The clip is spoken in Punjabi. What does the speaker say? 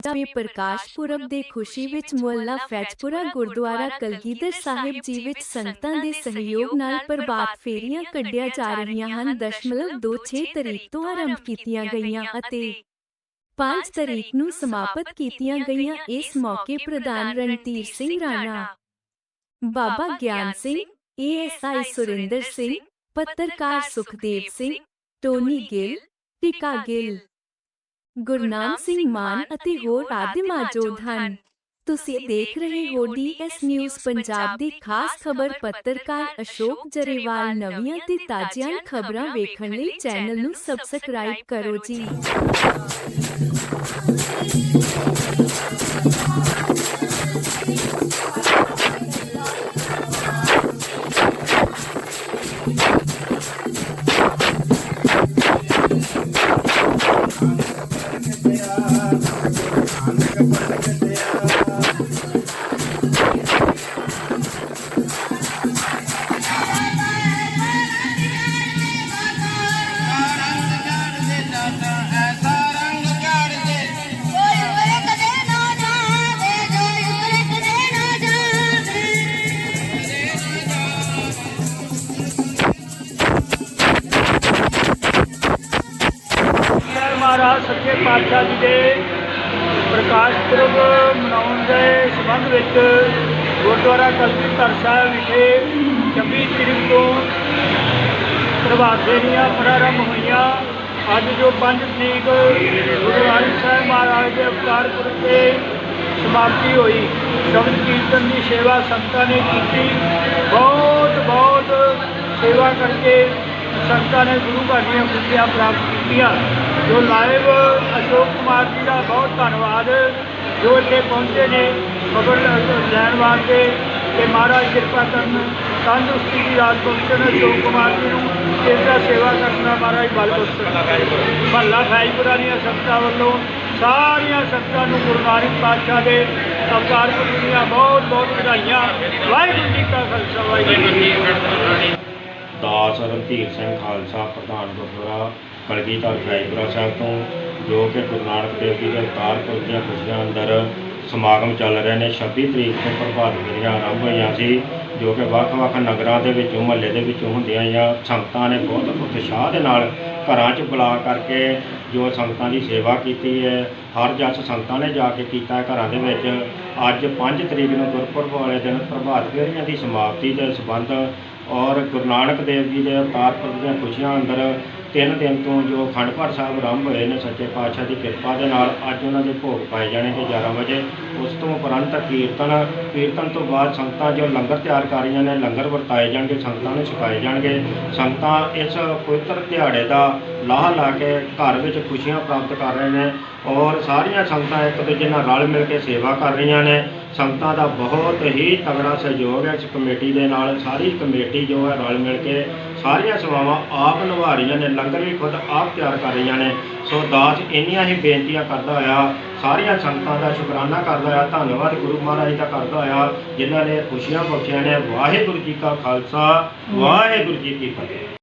ਜਾਵੇ ਪ੍ਰਕਾਸ਼ ਪੁਰਬ ਦੇ ਖੁਸ਼ੀ ਵਿੱਚ ਮੁਹੱਲਾ ਫੈਜਪੁਰਾ, ਗੁਰਦੁਆਰਾ ਕਲਗੀਧਰ ਸਾਹਿਬ ਜੀ ਵਿੱਚ ਸੰਗਤਾਂ ਦੇ ਸਹਿਯੋਗ ਨਾਲ ਪ੍ਰਭਾਤ ਫੇਰੀਆਂ ਕੱਢੀਆਂ ਜਾ ਰਹੀਆਂ ਹਨ। ਦਸ਼ਮਲਵ 26 ਤਰੀਕ ਤੋਂ ਆਰੰਭ ਕੀਤੀਆਂ ਗਈਆਂ ਅਤੇ 5 ਤਰੀਕ ਨੂੰ ਸਮਾਪਤ ਕੀਤੀਆਂ ਗਈਆਂ। ਇਸ ਮੌਕੇ ਪ੍ਰਧਾਨ ਰਣਧੀਰ ਸਿੰਘ ਰਾਣਾ, ਬਾਬਾ ਗਿਆਨ ਸਿੰਘ ਏਐਸਆਈ ਸੁਰਿੰਦਰ ਸਿੰਘ, ਪੱਤਰਕਾਰ ਸੁਖਦੇਵ ਸਿੰਘ, ਟੋਨੀ ਗਿੱਲ, ਟਿਕਾ ਗਿੱਲ ਗੁਰਨਾਮ ਸਿੰਘ ਮਾਨ ਅਤੇ ਹੋਰ ਆਦਿ ਮੌਜੂਦ ਹਨ। ਤੁਸੀਂ ਦੇਖ ਰਹੇ ਹੋ ਡੀਐਸ ਨਿਊਜ਼ ਪੰਜਾਬ ਦੀ ਖਾਸ ਖਬਰ ਪੱਤਰਕਾਰ ਅਸ਼ੋਕ ਜਰੇਵਾਲ ਨਵੀਆਂ ਤੇ ਤਾਜ਼ੀਆਂ ਖਬਰਾਂ ਵੇਖਣ ਲਈ ਚੈਨਲ ਨੂੰ ਸਬਸਕ੍ਰਾਈਬ ਕਰੋ ਜੀ। महाराज सच्चे पातशाह जी के ਪ੍ਰਕਾਸ਼ ਪੁਰਬ ਮਨਾਉਣ ਦੇ ਸੰਬੰਧ ਵਿੱਚ ਗੁਰਦੁਆਰਾ ਕਲਗੀਧਰ ਸਾਹਿਬ ਵਿਖੇ 26 ਤਰੀਕ ਤੋਂ ਪ੍ਰਭਾਤ ਫੇਰੀਆਂ ਪ੍ਰਾਰੰਭ ਹੋਈਆਂ। ਅੱਜ ਜੋ 5 ਤਰੀਕ ਗੁਰੂ ਨਾਨਕ ਸਾਹਿਬ ਮਹਾਰਾਜ ਦੇ ਅਵਤਾਰ ਪੁਰਬ 'ਤੇ ਸਮਾਪਤੀ ਹੋਈ, ਸ਼ਬਦ ਕੀਰਤਨ ਦੀ ਸੇਵਾ ਸੰਤਾਂ ਨੇ ਕੀਤੀ। ਬਹੁਤ ਬਹੁਤ ਸੇਵਾ ਕਰਕੇ ਸੰਤਾਂ ਨੇ ਗੁਰੂ ਘਰ ਦੀਆਂ ਖੁਸ਼ੀਆਂ ਪ੍ਰਾਪਤ ਕੀਤੀਆਂ। ਜੋ ਲਾਈਵ ਅਸ਼ੋਕ ਕੁਮਾਰ ਜੀ ਦਾ ਬਹੁਤ ਧੰਨਵਾਦ, ਜੋ ਇੱਥੇ ਪਹੁੰਚੇ ਨੇ ਖਬਰ ਲੈਣ ਵਾਸਤੇ ਤੇ ਮਹਾਰਾਜ ਕਿਰਪਾ ਕਰਨ, ਤੰਦਰੁਸਤੀ ਦੀ ਰਾਜ ਬਖਸ਼ਣ ਅਸ਼ੋਕ ਕੁਮਾਰ ਜੀ ਨੂੰ ਇਸ ਦਾ ਸੇਵਾ ਕਰਨ ਦਾ ਮਹਾਰਾਜ ਬਲ ਬਖਸ਼ਣ ਮਹੱਲਾ ਫੈਜਪੁਰਾ ਦੀਆਂ ਸੰਗਤਾਂ ਵੱਲੋਂ ਸਾਰੀਆਂ ਸੰਗਤਾਂ ਨੂੰ ਗੁਰੂ ਨਾਨਕ ਪਾਤਸ਼ਾਹ ਦੇ ਅਵਤਾਰ ਪੁਰਬ ਦੀਆਂ ਬਹੁਤ ਬਹੁਤ ਵਧਾਈਆਂ। ਵਾਹਿਗੁਰੂ ਜੀ ਕਾ ਖਾਲਸਾ, ਵਾਹਿਗੁਰੂ ਜੀ ਕੀ ਫਤਿਹ। ਦਾਸ ਰਣਧੀਰ ਸਿੰਘ ਖਾਲਸਾ, ਪ੍ਰਧਾਨ ਗੁਰਦੁਆਰਾ ਕਲਗੀਧਰ ਫੈਜਪੁਰਾ ਸਾਹਿਬ ਤੋਂ, ਜੋ ਕਿ ਗੁਰੂ ਨਾਨਕ ਦੇਵ ਜੀ ਦੇ ਅਵਤਾਰ ਪੁਰਬ ਦੀਆਂ ਖੁਸ਼ੀਆਂ ਅੰਦਰ ਸਮਾਗਮ ਚੱਲ ਰਹੇ ਨੇ। 26 ਤਰੀਕ ਤੋਂ ਪ੍ਰਭਾਤ ਫੇਰੀਆਂ ਆਰੰਭ ਹੋਈਆਂ ਸੀ, ਜੋ ਕਿ ਵੱਖ-ਵੱਖ ਨਗਰਾਂ ਦੇ ਵਿੱਚੋਂ, ਮਹੱਲੇ ਦੇ ਵਿੱਚੋਂ ਹੁੰਦੀਆਂ ਜਾਂ ਸੰਗਤਾਂ ਨੇ ਬਹੁਤ ਉਤਸ਼ਾਹ ਦੇ ਨਾਲ ਘਰਾਂ 'ਚ ਬੁਲਾ ਕਰਕੇ ਜੋ ਸੰਗਤਾਂ ਦੀ ਸੇਵਾ ਕੀਤੀ ਹੈ, ਹਰ ਜਸ ਸੰਗਤਾਂ ਨੇ ਜਾ ਕੇ ਕੀਤਾ ਘਰਾਂ ਦੇ ਵਿੱਚ। ਅੱਜ 5 ਤਰੀਕ ਨੂੰ ਗੁਰਪੁਰਬ ਵਾਲੇ ਦਿਨ ਪ੍ਰਭਾਤ ਫੇਰੀਆਂ ਦੀ ਸਮਾਪਤੀ ਦੇ ਸੰਬੰਧ ਔਰ ਗੁਰੂ ਨਾਨਕ ਦੇਵ ਜੀ ਦੇ ਅਵਤਾਰ ਪੁਰਬ ਦੀਆਂ ਖੁਸ਼ੀਆਂ ਅੰਦਰ ਤਿੰਨ ਦਿਨ ਤੋਂ ਜੋ ਅਖੰਡ ਪਾਠ ਸਾਹਿਬ ਆਰੰਭ ਹੋਏ ਨੇ ਸੱਚੇ ਪਾਤਸ਼ਾਹ ਦੀ ਕਿਰਪਾ ਦੇ ਨਾਲ, ਅੱਜ ਉਹਨਾਂ ਦੇ ਭੋਗ ਪਾਏ ਜਾਣੇ ਤੇ 11 ਵਜੇ। ਉਸ ਤੋਂ ਉਪਰੰਤ ਕੀਰਤਨ ਕੀਰਤਨ ਤੋਂ ਬਾਅਦ ਸੰਗਤਾਂ ਜੋ ਲੰਗਰ ਤਿਆਰ ਕਰ ਰਹੀਆਂ ਨੇ, ਲੰਗਰ ਵਰਤਾਏ ਜਾਣਗੇ, ਸੰਗਤਾਂ ਨੂੰ ਛਕਾਏ ਜਾਣਗੇ। ਸੰਗਤਾਂ ਇਸ ਪਵਿੱਤਰ ਦਿਹਾੜੇ ਦਾ ਲਾਹਾ ਲਾ ਕੇ ਘਰ ਵਿੱਚ ਖੁਸ਼ੀਆਂ ਪ੍ਰਾਪਤ ਕਰ ਰਹੇ ਨੇ ਔਰ ਸਾਰੀਆਂ ਸੰਗਤਾਂ ਇੱਕ ਦੂਜੇ ਨਾਲ ਰਲ ਮਿਲ ਕੇ ਸੇਵਾ ਕਰ ਰਹੀਆਂ ਨੇ। ਸੰਗਤਾਂ ਦਾ ਬਹੁਤ ਹੀ ਤਗੜਾ ਸਹਿਯੋਗ ਹੈ ਇਸ ਕਮੇਟੀ ਦੇ ਨਾਲ। ਸਾਰੀ ਕਮੇਟੀ ਜੋ ਹੈ ਰਲ ਮਿਲ ਕੇ ਸਾਰੀਆਂ ਸੇਵਾਵਾਂ ਆਪ ਨਿਭਾ ਰਹੀਆਂ ਨੇ, ਲੰਗਰ ਵੀ ਖੁਦ ਆਪ ਤਿਆਰ ਕਰ ਰਹੀਆਂ ਨੇ। ਸੋ ਦਾਸ ਇੰਨੀਆਂ ਹੀ ਬੇਨਤੀਆਂ ਕਰਦਾ ਹੋਇਆ, ਸਾਰੀਆਂ ਸੰਗਤਾਂ ਦਾ ਸ਼ੁਕਰਾਨਾ ਕਰਦਾ ਹੋਇਆ, ਧੰਨਵਾਦ ਗੁਰੂ ਮਹਾਰਾਜ ਦਾ ਕਰਦਾ ਹੋਇਆ, ਜਿਨ੍ਹਾਂ ਨੇ ਖੁਸ਼ੀਆਂ ਬਖਸ਼ੀਆਂ ਨੇ। ਵਾਹਿਗੁਰੂ ਜੀ ਕਾ ਖਾਲਸਾ, ਵਾਹਿਗੁਰੂ ਜੀ ਕੀ ਫਤਿਹ।